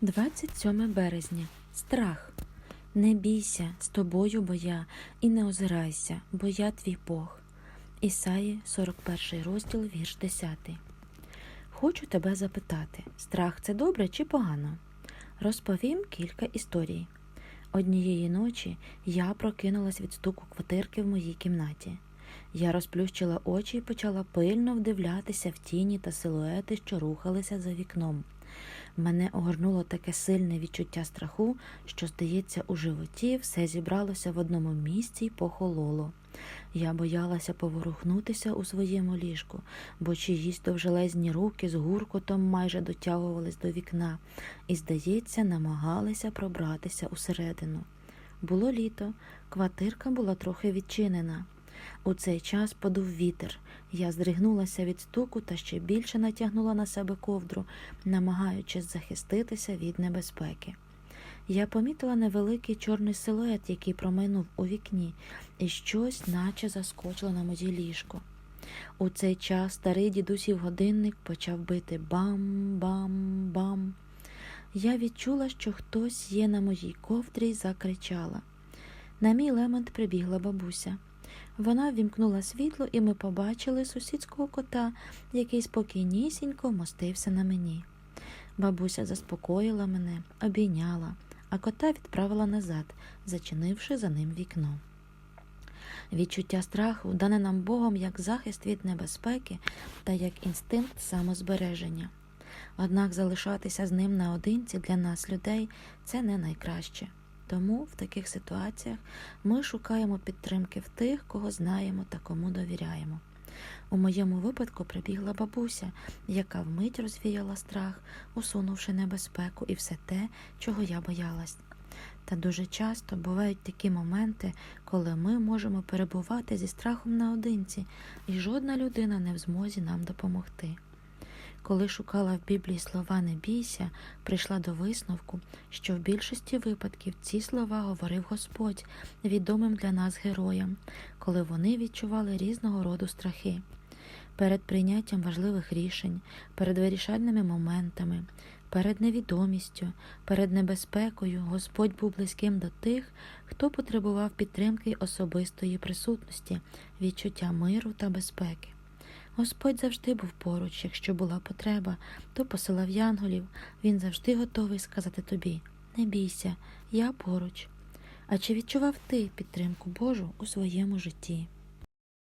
27 березня. Страх. Не бійся, з тобою бо я, і не озирайся, бо я твій Бог. Ісаї, 41 розділ, вірш 10. Хочу тебе запитати: страх це добре чи погано? Розповім кілька історій. Однієї ночі я прокинулась від стуку квартирки в моїй кімнаті. Я розплющила очі і почала пильно вдивлятися в тіні та силуети, що рухалися за вікном. Мене огорнуло таке сильне відчуття страху, що, здається, у животі все зібралося в одному місці й похололо. Я боялася поворухнутися у своєму ліжку, бо чиїсь довжелезні руки з гуркотом майже дотягувались до вікна і, здається, намагалися пробратися усередину. Було літо, квартирка була трохи відчинена. У цей час подув вітер. Я здригнулася від стуку та ще більше натягнула на себе ковдру, намагаючись захиститися від небезпеки. Я помітила невеликий чорний силует, який промайнув у вікні, і щось, наче заскочило на моє ліжко. У цей час старий дідусів годинник почав бити бам-бам-бам. Я відчула, що хтось є на моїй ковдрі й закричала. На мій лемент прибігла бабуся. Вона ввімкнула світло, і ми побачили сусідського кота, який спокійнісінько мостився на мені. Бабуся заспокоїла мене, обійняла, а кота відправила назад, зачинивши за ним вікно. Відчуття страху дане нам Богом як захист від небезпеки та як інстинкт самозбереження. Однак залишатися з ним наодинці для нас, людей, це не найкраще. Тому в таких ситуаціях ми шукаємо підтримки в тих, кого знаємо та кому довіряємо. У моєму випадку прибігла бабуся, яка вмить розвіяла страх, усунувши небезпеку і все те, чого я боялась. Та дуже часто бувають такі моменти, коли ми можемо перебувати зі страхом наодинці, і жодна людина не в змозі нам допомогти. Коли шукала в Біблії слова не бійся, прийшла до висновку, що в більшості випадків ці слова говорив Господь, відомим для нас героям, коли вони відчували різного роду страхи. Перед прийняттям важливих рішень, перед вирішальними моментами, перед невідомістю, перед небезпекою Господь був близьким до тих, хто потребував підтримки особистої присутності, відчуття миру та безпеки. Господь завжди був поруч, якщо була потреба, то посилав янголів, він завжди готовий сказати тобі не бійся, я поруч. А чи відчував ти підтримку Божу у своєму житті?